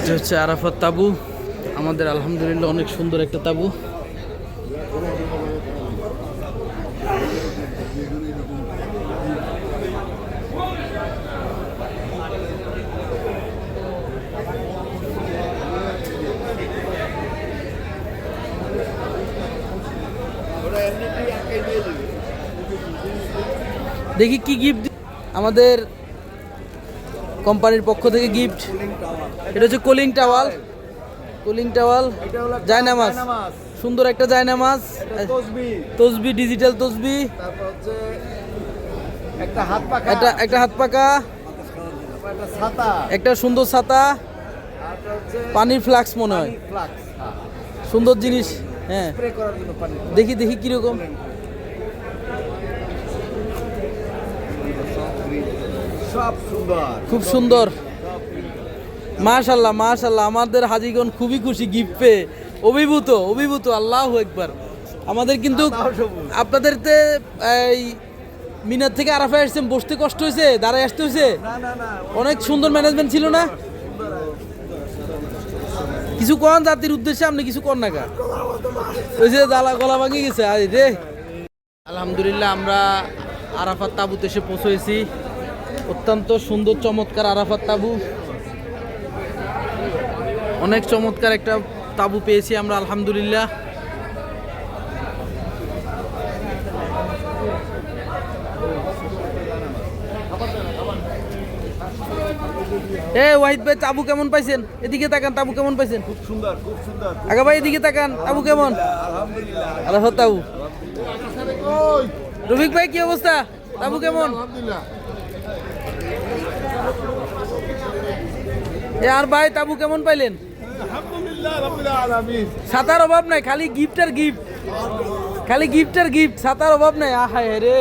এটা হচ্ছে আরাফাত তাবু। আমাদের আলহামদুলিল্লাহ অনেক সুন্দর একটা তাবু। দেখি কি গিফট আমাদের কোম্পানির পক্ষ থেকে গিফট এটা হচ্ছে কুলিং টাওয়াল কুলিং টাওয়াল জায়নামাজ সুন্দর একটা জায়নামাজ তসবি। ডিজিটাল তসবি। একটা একটা হাত পাকা একটা সুন্দর ছাতা। পানির ফ্লাক্স মনে হয়। সুন্দর জিনিস হ্যাঁ। দেখি দেখি কীরকম। খুব সুন্দর। মাশাল্লাহ মাশাল্লাহ আমাদের হাজিগণ খুবই খুশি গিফট পেয়ে। অভিভূত অভিভূত আল্লাহ একবার আমাদের কিন্তু আপনাদের তে এই মিনার থেকে আরাফে আসছেন বসতে কষ্ট হয়েছে দাঁড়ায় আসতে হয়েছে? না না না অনেক সুন্দর ম্যানেজমেন্ট ছিল না? কিছু কন জাতির উদ্দেশ্যে আপনি কিছু কন না কা ওই যে দালা গলা ভাঙে গেছে আরে রে। আলহামদুলিল্লাহ আমরা আরাফাত তাবুতে এসে পৌঁছেছি অত্যন্ত সুন্দর চমৎকার আরাফাত তাবু। অনেক চমৎকার একটা তাবু পেয়েছি আমরা আলহামদুলিল্লাহ। এ ওয়াহিদ ভাই তাবু কেমন পাইছেন? এদিকে তাকান তাবু কেমন পাইছেন? খুব সুন্দর খুব সুন্দর। আগা ভাই এদিকে তাকান তাবু কেমন? আলহামদুলিল্লাহ আরাফাত তাবু। রফিক ভাই কি অবস্থা? তাবু কেমন? এ আর ভাই তাবু কেমন পাইলেন ছাতার অভাব নাই খালি গিফট আর গিফট। খালি গিফট আর গিফট সাঁতার অভাব নাই। আহায় রে।